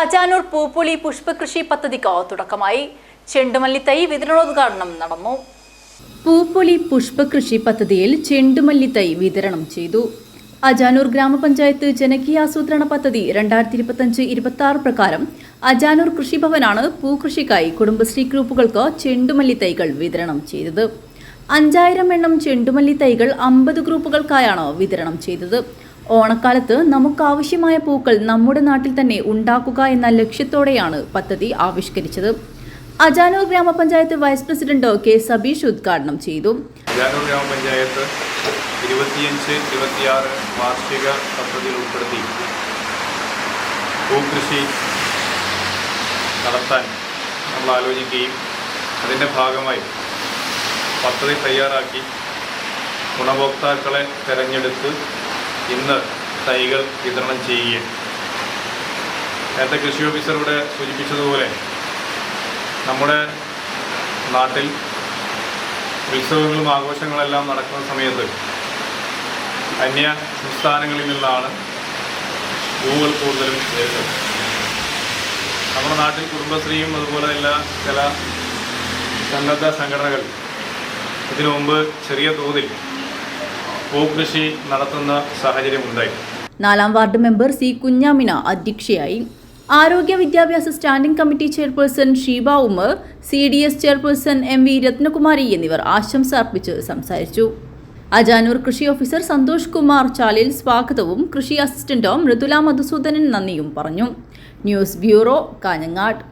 അജാനൂർ പൂപ്പൊളി പുഷ്പകൃഷി പദ്ധതിക്ക് തുടക്കമായി. ചെണ്ടുമല്ലി തൈ വിതരണോദ്ഘാടനം നടന്നു. പൂപ്പൊളി പുഷ്പകൃഷി പദ്ധതിയിൽ ചെണ്ടുമല്ലി തൈ വിതരണം ചെയ്തു. അജാനൂർ ഗ്രാമപഞ്ചായത്ത് ജനകീയാസൂത്രണ പദ്ധതി രണ്ടായിരത്തി ഇരുപത്തഞ്ച് ഇരുപത്തി ആറ് പ്രകാരം അജാനൂർ കൃഷിഭവനാണ് പൂകൃഷിക്കായി കുടുംബശ്രീ ഗ്രൂപ്പുകൾക്ക് ചെണ്ടുമല്ലി തൈകൾ വിതരണം ചെയ്തത്. അഞ്ചായിരം എണ്ണം ചെണ്ടുമല്ലി തൈകൾ അമ്പത് ഗ്രൂപ്പുകൾക്കായാണ് വിതരണം ചെയ്തത്. ഓണക്കാലത്ത് നമുക്കാവശ്യമായ പൂക്കൾ നമ്മുടെ നാട്ടിൽ തന്നെ ഉണ്ടാക്കുക എന്ന ലക്ഷ്യത്തോടെയാണ് പദ്ധതി ആവിഷ്കരിച്ചത്. അജാനൂർ ഗ്രാമപഞ്ചായത്ത് വൈസ് പ്രസിഡന്റ് കെ സബീഷ് ഉദ്ഘാടനം ചെയ്തു. അജാനൂർ ഗ്രാമപഞ്ചായത്ത് ഇരുപത്തിയഞ്ച് ഇരുപത്തിയാറ് വാർഷിക പദ്ധതിയിൽ ഉൾപ്പെടുത്തി പൂക്കൃഷി നടത്താൻ നമ്മൾ ആലോചിക്കുകയും അതിന്റെ ഭാഗമായി പദ്ധതി തയ്യാറാക്കി ഗുണഭോക്താക്കളെ തിരഞ്ഞെടുത്ത് ഇന്ന് തൈകൾ വിതരണം ചെയ്യുകയും നേരത്തെ കൃഷി ഓഫീസർ ഇവിടെ സൂചിപ്പിച്ചതുപോലെ നമ്മുടെ നാട്ടിൽ ഉത്സവങ്ങളും ആഘോഷങ്ങളെല്ലാം നടക്കുന്ന സമയത്ത് അന്യ സംസ്ഥാനങ്ങളിൽ നിന്നാണ് പൂവുകൾ കൂടുതലും വരുന്നത്. നമ്മുടെ നാട്ടിൽ കുടുംബശ്രീയും അതുപോലെ എല്ലാ ചില സന്നദ്ധ സംഘടനകൾ ഇതിനു മുമ്പ് ചെറിയ തോതിൽ പൂക്കൃഷി നടത്തുന്ന സാഹചര്യമുണ്ടായി നാലാം വാർഡ് മെമ്പർ സി കുഞ്ഞാമിന അധ്യക്ഷയായി. ആരോഗ്യ വിദ്യാഭ്യാസ standing committee chairperson Sheeba Umar C D S chairperson M V Rathnakumari എന്നിവർ ആശംസ അർപ്പിച്ച് സംസാരിച്ചു. അജാനൂർ കൃഷി ഓഫീസർ സന്തോഷ് കുമാർ ചാലിൽ സ്വാഗതവും കൃഷി അസിസ്റ്റന്റോ മൃദുല മധുസൂദനൻ നന്ദിയും പറഞ്ഞു. News bureau Kanhangad.